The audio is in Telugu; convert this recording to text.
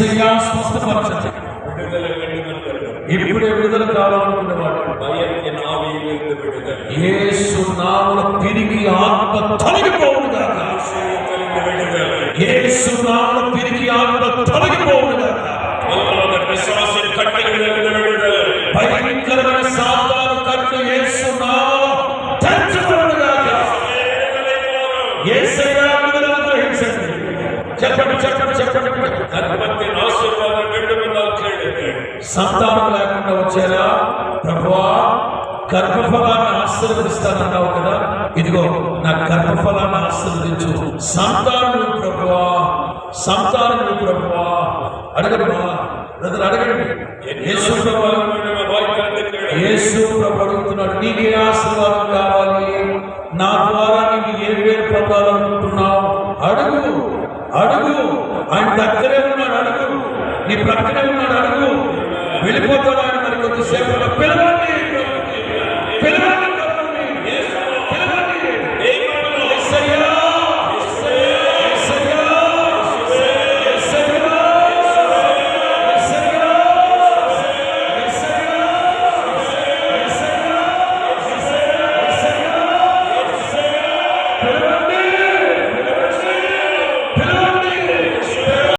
ఏసయ్యా స్వస్థపరచండి. ఇప్పుడే విడుదల కావాలనుకునేవాడు ఏసు నామల పిరికి ఆత్మ తొలగిపోవును గాక ఏసు నామల చెప్పండి చెప్పండి చెప్పండి. సంతాపం లేకుండా వచ్చారా ప్రభువా కర్మఫలాన్ని ఆశీర్వదిస్తానన్నావు కదా? ఇదిగో నా కర్మఫలాన్ని ఆశీర్వదించు. సంతానము ప్రభువా సంతానము ప్రభువా. అడగడు అడగండి. యేసు యేసు ప్రభు అడుగుతున్నాడు నీకే ఆశీర్వాదం కావాలి. నా ద్వారా నీకు ఏ వేరు పొందాలనుకుంటున్నావు అడుగు అడుగు. ఆయన దగ్గరే ఉన్నాడు అడుగు. నీ ప్రక్కనే ఉన్నాడు అడుగు. వెళ్ళిపోతాడు